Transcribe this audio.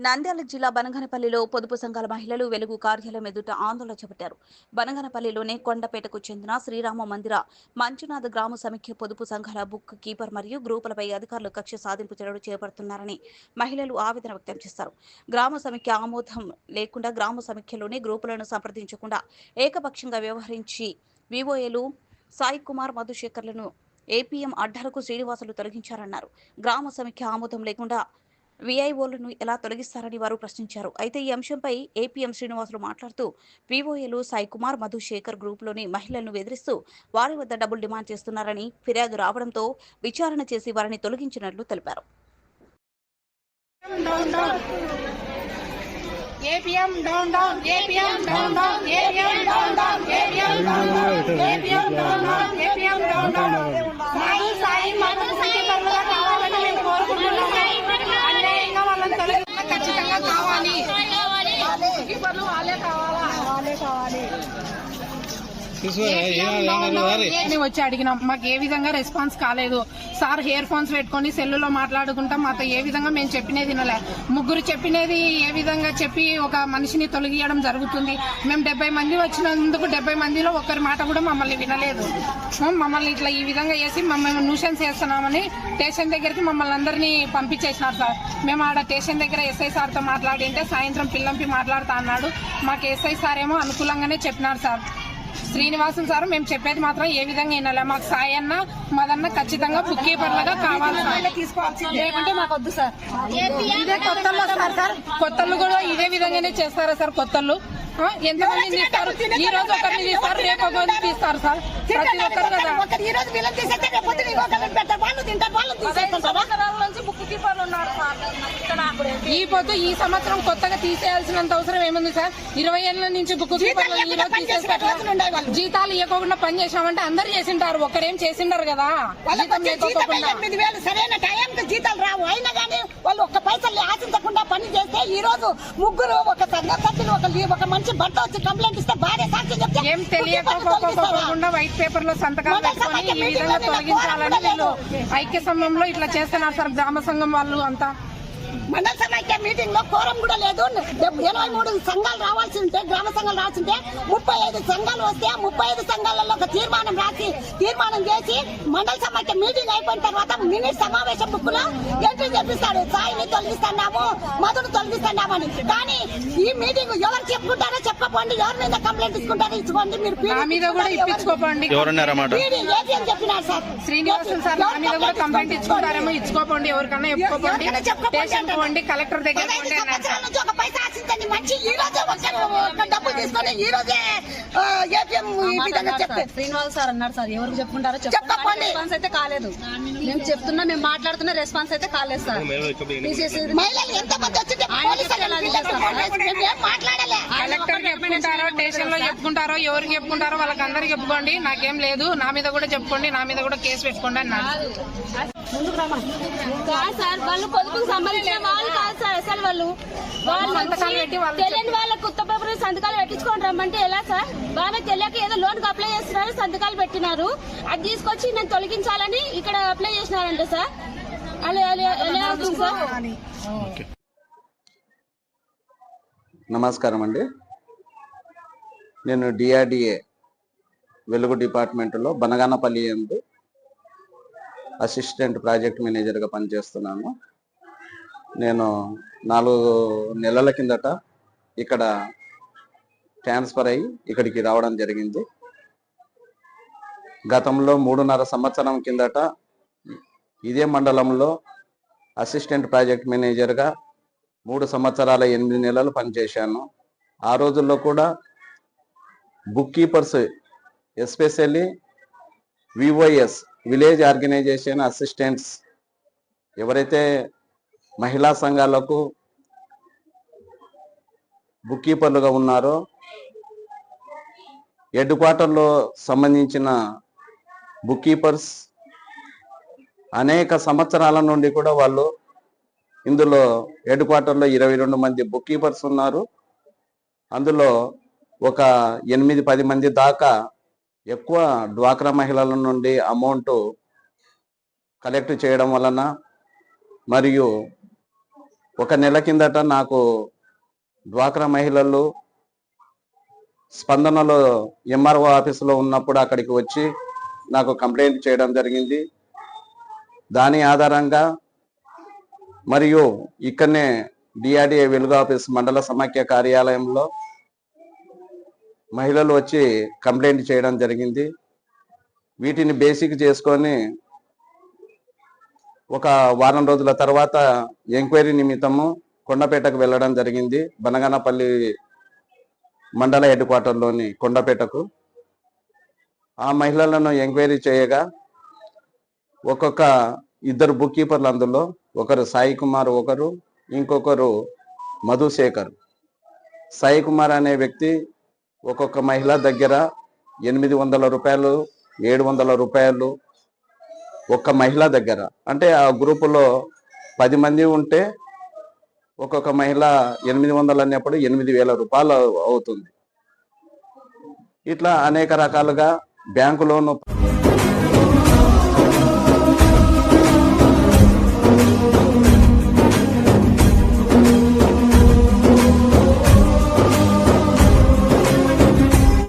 నంద్యాల జిల్లా బనగనపల్లిలో పొదుపు సంఘాల మహిళలు వెలుగు కార్యాలయం ఎదుట ఆందోళన చేపట్టారు. బనగనపల్లిలోని కొండపేటకు చెందిన శ్రీరామ మందిర మంచునాథ గ్రామ సమీక్ష పొదుపు సంఘాల బుక్ కీపర్ మరియు గ్రూపులపై అధికారులు కక్ష సాధింపు చర్యలు చేపడుతున్నారని మహిళలు ఆవేదన వ్యక్తం చేశారు గ్రామ సమీక్ష ఆమోదం లేకుండా గ్రామ సమీక్షలోనే గ్రూపులను సంప్రదించకుండా ఏకపక్షంగా వ్యవహరించి వివోఏలు సాయి కుమార్ మధుశేఖర్లను ఏపీఎం అడ్డాలకు శ్రీనివాసులు తొలగించారన్నారు. గ్రామ సమీక్ష ఆమోదం లేకుండా విఐఓలను ఎలా తొలగిస్తారని వారు ప్రశ్నించారు. అయితే ఈ అంశంపై ఏపీఎం శ్రీనివాసులు మాట్లాడుతూ వీఓఏలు సాయి కుమార్ మధుశేఖర్ గ్రూప్లోని మహిళలను బెదిరిస్తూ వారి వద్ద డబ్బులు డిమాండ్ చేస్తున్నారని ఫిర్యాదు రావడంతో విచారణ చేసి వారిని తొలగించినట్లు తెలిపారు. APM down down APM down down APM down down APM down down APM down down APM down down Sai Sai Madhu Sai పర్వగా కావాలని మేము కోరుకుంటున్నాము అన్యాయంగా వాళ్ళని తొలగించడం ఖచ్చితంగా కావాలి కీపర్లు వాళ్ళే కావాలా వాళ్ళే కావాలి అని వచ్చి అడిగినాం మాకు ఏ విధంగా రెస్పాన్స్ కాలేదు. సార్ హెయిర్ ఫోన్స్ పెట్టుకొని సెల్లులో మాట్లాడుకుంటా మాతో ఏ విధంగా మేము చెప్పినది వినలే. ముగ్గురు చెప్పినది ఏ విధంగా చెప్పి ఒక మనిషిని తొలగియడం జరుగుతుంది. మేము డెబ్బై మంది వచ్చినందుకు డెబ్బై మందిలో ఒక్కరి మాట కూడా మమ్మల్ని వినలేదు. మమ్మల్ని ఇట్లా ఈ విధంగా చేసి మమ్మల్ని న్యూషన్స్ చేస్తున్నామని స్టేషన్ దగ్గరికి మమ్మల్ని అందరినీ పంపించేసినారు సార్. మేము ఆడ స్టేషన్ దగ్గర ఎస్ఐ సార్తో మాట్లాడింటే సాయంత్రం పిల్లంపి మాట్లాడుతా అన్నాడు. మాకు ఎస్ఐ సార్ ఏమో అనుకూలంగానే చెప్పినారు సార్. శ్రీనివాసన్ సార్ మేము చెప్పేది మాత్రం ఏ విధంగా వినాలి? మాకు సాయి అన్న మదన్న ఖచ్చితంగా బుక్ కీపర్ లాగా కావాలి సార్. లేకుంటే మాకు వద్దు సార్. ఇదే కొత్తలు వస్తారు సార్ కొత్తలు కూడా ఇదే విధంగానే చేస్తారా సార్ కొత్తలు? ఎంతమంది తీస్తారు? ఈ రోజు ఒకరిని తీస్తారు రేపు ఒకరిని తీస్తారు సార్. ప్రతి ఒక్కరు కదా. ఈ రోజు వీళ్ళని తీసేస్తే రేపు పొద్దున ఇంకొకరిని పెట్టారు. వాళ్ళు తింటారు వాళ్ళు తీసేస్తారు నుంచి బుక్ కీపర్లు ఉన్నారు సార్ ఈ పొద్దు ఈ సంవత్సరం కొత్తగా తీసేయాల్సినంత అవసరం ఏముంది సార్? ఇరవై ఏళ్ళ నుంచి జీతాలు ఇవ్వకుండా పని చేసామంటే అందరు చేసింటారు ఒక్కరేం చేసిండారు కదా. సరైన టైంకి జీతాలు రావు. అయినా కానీ వాళ్ళు ఒక్క పైసలు ఆశించకుండా పని చేస్తే ఈ రోజు ముగ్గురు ఒక సంఘ సభ్యులు ఒక ఒక మనిషి భర్త వచ్చి కంప్లైంట్ ఇస్తే భార్య సాక్షి చెప్తే ఏం? తెలియకపోకుండా వైట్ పేపర్లో సంతకాలు పెట్టుకొని ఈ విధంగా తొలగించాలని వీళ్ళు ఐక్య సంఘంలో ఇట్లా చేస్తున్నారు సార్ గ్రామ సంఘం వాళ్ళు అంతా. మండల సమైక్య మీటింగ్లో కోరం కూడా లేదు. ఇరవై మూడు సంఘాలు రావాల్సి ఉంటే గ్రామ సంఘాలు రావాల్సి ఉంటే ముప్పై ఐదు సంఘాలు వస్తే ముప్పై ఐదు సంఘాలలో ఒక తీర్మానం రాసి తీర్మానం చేసి మండల సమైక్య మీటింగ్ అయిపోయిన తర్వాత మినీ సమావేశం బుక్లో ఎంట్రీ చేపిస్తాడు. సాయిని తొలగిస్తున్నాము మధును తొలగిస్తున్నామని. కానీ ఈ మీటింగ్ ఎవరు చెప్పుకుంటారో చెప్పకండి ఎవరి మీద కంప్లైంట్ ఇచ్చుకుంటారో ఇచ్చుకోండి. మీరు నా మీద కూడా ఇప్పించుకోపోండి ఎవరన్నారన్నమాట? చెప్పినారు సార్? శ్రీనివాసన్ సార్ నా మీద కూడా కంప్లైంట్ ఇచ్చుకుంటారేమో ఇచ్చుకోపోండి ఎవరికన్నా చెప్పుకోపోండి. ఎవరికైనా చెప్పుకోపోండి స్టేషన్. పోండి కలెక్టర్ దగ్గర పదహైదు పోండి అన్నారు సంవత్సరాల నుంచి ఒక పైసా ఆశించండి మంచి. ఈ రోజే ఒక ఒక డబ్బు తీసుకొని ఈ రోజే ఏపీఎం ఈ విధంగా చెప్తే శ్రీనివాస్ సార్ అన్నారు సార్. ఎవరికి చెప్పుకుంటారో చెప్పండి. రెస్పాన్స్ అయితే కాలేదు. మేము చెప్తున్నా మేము మాట్లాడుతున్న రెస్పాన్స్ అయితే కాలేదు సార్. తీసేసి మహిళలు ఎంత మంది వచ్చింటే పోలీసులు ఎలా వీళ్ళకి కలెక్టర్ చెప్పుకుంటారో స్టేషన్లో చెప్పుకుంటారో ఎవరికి చెప్పుకుంటారో వాళ్ళకి అందరికి చెప్పుకోండి. నాకేం లేదు. నా మీద కూడా చెప్పుకోండి. నా మీద కూడా కేసు పెట్టుకోండి అన్నారు కాదు సార్ వాళ్ళు పొదుపుకు సంబంధించిన వాళ్ళు కాదు సార్ అసలు వాళ్ళు. వాళ్ళు సంతకాలు పెట్టి వాళ్ళు తెలియని వాళ్ళ కొత్త పేపర్ సంతకాలు పెట్టించుకొని రమ్మంటే ఎలా సార్? బాగా తెలియక ఏదో లోన్కి అప్లై చేస్తున్నారు సంతకాలు పెట్టినారు. అది తీసుకొచ్చి నేను తొలగించాలని ఇక్కడ అప్లై చేసినారంట సార్. అలా అలా- ఎలా అవుతుంది సార్? నమస్కారం అండి నేను డిఆర్డిఏ వెలుగు డిపార్ట్మెంట్లో బనగానపల్లి ఎందు అసిస్టెంట్ ప్రాజెక్ట్ మేనేజర్గా పనిచేస్తున్నాను. నేను నాలుగు నెలల కిందట ఇక్కడ ట్రాన్స్ఫర్ అయ్యి ఇక్కడికి రావడం జరిగింది. గతంలో మూడున్నర సంవత్సరం కిందట ఇదే మండలంలో అసిస్టెంట్ ప్రాజెక్ట్ మేనేజర్గా మూడు సంవత్సరాల ఎనిమిది నెలలు పనిచేశాను. ఆ రోజుల్లో కూడా book keepers especially VOs village organisation assistants ఎవరైతే మహిళా సంఘాలకు బుక్ కీపర్లుగా ఉన్నారో హెడ్ క్వార్టర్లో సంబంధించిన బుక్ కీపర్స్ అనేక సంవత్సరాల నుండి కూడా వాళ్ళు ఇందులో హెడ్ క్వార్టర్లో ఇరవై రెండు మంది బుక్ కీపర్స్ ఉన్నారు. అందులో ఒక ఎనిమిది పది మంది దాకా ఎక్కువ డ్వాక్రా మహిళల నుండి అమౌంట్ కలెక్ట్ చేయడం వలన మరియు ఒక నెల కిందట నాకు డ్వాక్రా మహిళలు స్పందనలో ఎంఆర్ఓ ఆఫీసులో ఉన్నప్పుడు అక్కడికి వచ్చి నాకు కంప్లైంట్ చేయడం జరిగింది. దాని ఆధారంగా మరియు ఇక్కడనే డిఆర్డిఏ వెలుగు ఆఫీస్ మండల సమాఖ్య కార్యాలయంలో మహిళలు వచ్చి కంప్లైంట్ చేయడం జరిగింది. వీటిని బేసిక్ చేసుకొని ఒక వారం రోజుల తర్వాత ఎంక్వైరీ నిమిత్తము కొండపేటకు వెళ్ళడం జరిగింది. బనగానపల్లి మండల హెడ్ క్వార్టర్లోని కొండపేటకు. ఆ మహిళలను ఎంక్వైరీ చేయగా ఒక్కొక్క ఇద్దరు బుక్ కీపర్లు అందులో ఒకరు సాయి కుమార్ ఒకరు ఇంకొకరు మధుశేఖర్. సాయి కుమార్ అనే వ్యక్తి ఒక్కొక్క మహిళ దగ్గర ఎనిమిది వందల రూపాయలు ఏడు వందల రూపాయలు ఒక్క మహిళ దగ్గర. అంటే ఆ గ్రూపులో పది మంది ఉంటే ఒక్కొక్క మహిళ ఎనిమిది వందలు అన్నప్పుడు ఎనిమిది వేల రూపాయలు అవుతుంది. ఇట్లా అనేక రకాలుగా బ్యాంకు లోను